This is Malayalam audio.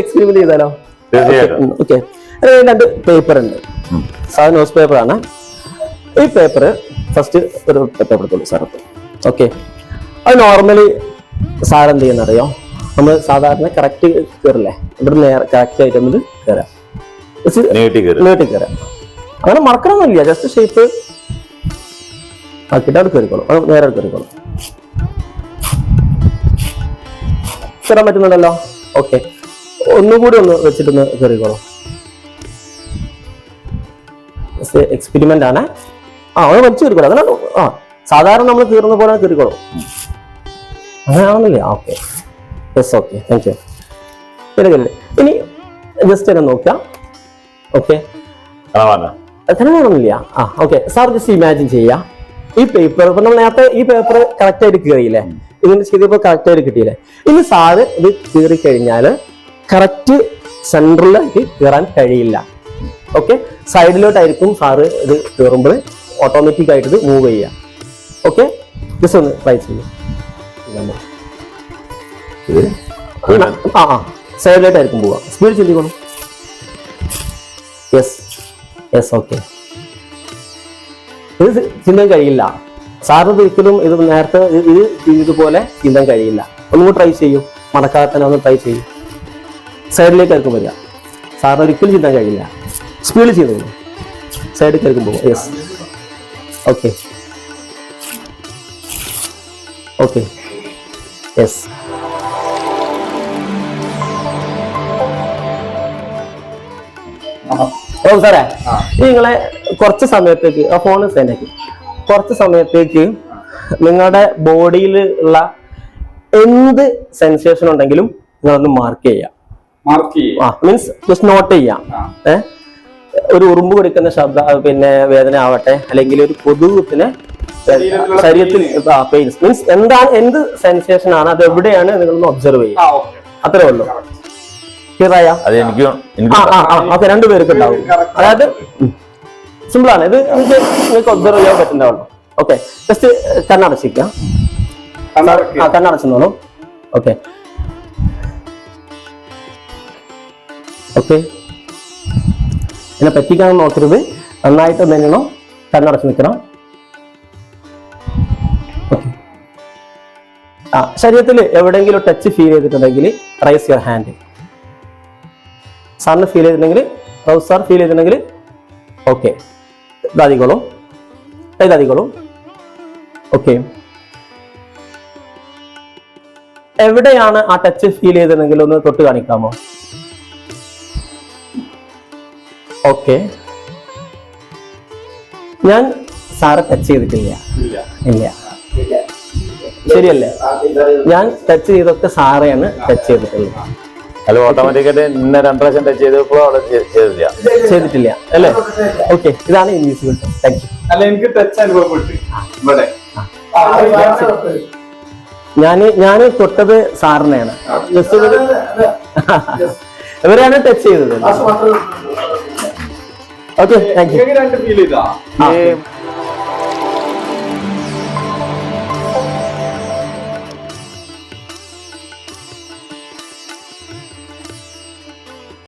എക്സ്പെരിമെന്റ് ചെയ്താലോ? ഓക്കെ രണ്ട് പേപ്പർ ഉണ്ട്. സാധാരണ ന്യൂസ് പേപ്പർ ആണ്. ഈ പേപ്പർ ഫസ്റ്റ് ഒരു പേപ്പർ എടുത്തോളൂ സാർ ഓക്കെ അത് നോർമലി സാർ എന്ത് ചെയ്യുന്നറിയോ? നമ്മൾ സാധാരണ കറക്റ്റ് കയറില്ലേ ഇവിടെ നേരെ കറക്റ്റ് ആയിട്ട് നമ്മൾ കയറാം നീട്ടി കയറി അങ്ങനെ മറക്കണമെന്നില്ല ജസ്റ്റ് ഷേപ്പ് ആക്കിയിട്ട് അവിടെ കയറിക്കോളും നേരെ കയറിക്കോളും കയറാൻ പറ്റുന്നുണ്ടല്ലോ? ഓക്കെ. ഒന്നുകൂടി ഒന്ന് വെച്ചിട്ടൊന്ന് കയറിക്കോളൂ എക്സ്പെരിമെന്റ് ആണ്. ആ ഒന്ന് വലിച്ചു കയറിക്കോളൂ. അങ്ങനെ ആ സാധാരണ നമ്മൾ കീറുന്ന പോലെ കയറിക്കോളും. അങ്ങനെയാണല്ലേ okay. Yes okay thank you ശരി ഇനി ജസ്റ്റ് എന്നെ നോക്കാം. ഓക്കെ. ില്ല ആ ഓക്കെ. സാർ ജസ്റ്റ് ഇമാജിൻ ചെയ്യാം. ഈ പേപ്പർ ഇപ്പൊ നമ്മൾ നേരത്തെ ഈ പേപ്പർ കറക്റ്റ് ആയിട്ട് കീറിയില്ലേ? ഇങ്ങനെ ചെയ്തപ്പോൾ കറക്റ്റ് ആയിട്ട് കിട്ടിയില്ലേ? ഇനി സാറ് ഇത് കീറി കഴിഞ്ഞാൽ കറക്റ്റ് സെൻട്രലായിട്ട് കീറാൻ കഴിയില്ല. ഓക്കെ സൈഡിലോട്ടായിരിക്കും സാറ് ഇത് കീറുമ്പോൾ ഓട്ടോമാറ്റിക് ആയിട്ട് ഇത് മൂവ് ചെയ്യുക ഓക്കെ ജസ്റ്റ് ഒന്ന് ട്രൈ ചെയ്യും. ആ ആ. സൈഡിലോട്ടായിരിക്കും പോവാം. സ്പീഡ് ചിന്തിക്കണം? യെസ് യെസ് ഓക്കെ ഇത് ചിന്താൻ കഴിയില്ല. സാറിന് ഒരിക്കലും ഇത് നേരത്തെ ഇത് ഇതുപോലെ ചിന്താൻ കഴിയില്ല. ഒന്നും ട്രൈ ചെയ്യൂ. മടക്കാതെ തന്നെ ഒന്ന് ട്രൈ ചെയ്യൂ. സൈഡിലേക്ക് ഇറക്കും വരിക. സാറിന് ഒരിക്കലും ചിന്താൻ കഴിയില്ല. സ്പീഡ് ചെയ്തു? സൈഡിലേക്ക് ഇറക്കും പോകും യെസ് ഓക്കെ ഓക്കെ യെസ് ഓ സാറേ. നിങ്ങളെ കുറച്ച് സമയത്തേക്ക് ആ ഫോൺ സെൻഡാക്കി കുറച്ച് സമയത്തേക്ക് നിങ്ങളുടെ ബോഡിയിൽ ഉള്ള എന്ത് സെൻസേഷൻ ഉണ്ടെങ്കിലും നിങ്ങളൊന്ന് മാർക്ക് ചെയ്യാം മാർക്ക് ചെയ്യും ആ മീൻസ് ജസ്റ്റ് നോട്ട് ചെയ്യാം ഏഹ് ഒരു ഉറുമ്പ് കൊടുക്കുന്ന ശബ്ദ പിന്നെ വേദന ആവട്ടെ അല്ലെങ്കിൽ ഒരു കൊതുകുത്തിന് ശരീരത്തിൽ പെയിൻസ് മീൻസ് എന്താണ് എന്ത് സെൻസേഷൻ ആണ് അത് എവിടെയാണ് നിങ്ങളൊന്ന് ഒബ്സർവ് ചെയ്യുക. അത്രേ ഉള്ളൂ. ക്ലിയർ ആയാ? അത് എനിക്ക് രണ്ടുപേർക്ക് ഉണ്ടാവും. അതായത് സിമ്പിൾ ആണ്. ഇത് നിങ്ങൾക്ക് നിങ്ങൾക്ക് ഒബ്സർവ് ചെയ്യാൻ പറ്റുന്നതാണോ ഓക്കെ ജസ്റ്റ് കണ്ണടച്ചിരിക്കാം ആ കണ്ണടച്ചെന്നോളൂ. ഓക്കെ ഓക്കെ എന്നെ പറ്റിക്കാൻ നോക്കരുത്. നന്നായിട്ട് നിന്നണം കണ്ണടച്ച് നിൽക്കണം. ആ ശരീരത്തിൽ എവിടെയെങ്കിലും ടച്ച് ഫീൽ ചെയ്തിട്ടുണ്ടെങ്കിൽ റൈസ് യുവർ ഹാൻഡ് സാറിന് ഫീൽ ചെയ്തിട്ടുണ്ടെങ്കിൽ റൗസ് സാർ ഫീൽ ചെയ്തിട്ടുണ്ടെങ്കിൽ ഓക്കെ ഇതാദിക്കോളും ഇതാദിക്കോളും ഓക്കെ എവിടെയാണ് ആ ടച്ച് ഫീൽ ചെയ്തതെങ്കിൽ ഒന്ന് തൊട്ട് കാണിക്കാമോ? ഓക്കെ ഞാൻ സാറ് ടച്ച് ചെയ്തിട്ടില്ല. ഇല്ല. ശരിയല്ലേ? ഞാൻ ടച്ച് ചെയ്തൊക്കെ സാറെയാണ് ടച്ച് ചെയ്തിട്ടുള്ളത്. അത് ഓട്ടോമാറ്റിക്കായിട്ട് ഇന്ന രണ്ട് പ്രാവശ്യം ടച്ച് ചെയ്തപ്പോൾ അവിടെ ചെയ്തില്ല ചെയ്തിട്ടില്ല. അല്ലേ? ഓക്കെ ഇതാണ് ഇൻവിസിബിൾ താങ്ക് യു അല്ല എനിക്ക് ടച്ച് അനുഭവപ്പെട്ടു. ഇവിടെ. ഞാൻ ഞാൻ തൊട്ടത് സാറിനെയാണ്. ഇവരെയാണ് ടച്ച് ചെയ്തത്. ഓക്കെ താങ്ക് യു രണ്ട് ഫീൽ ചെയ്താ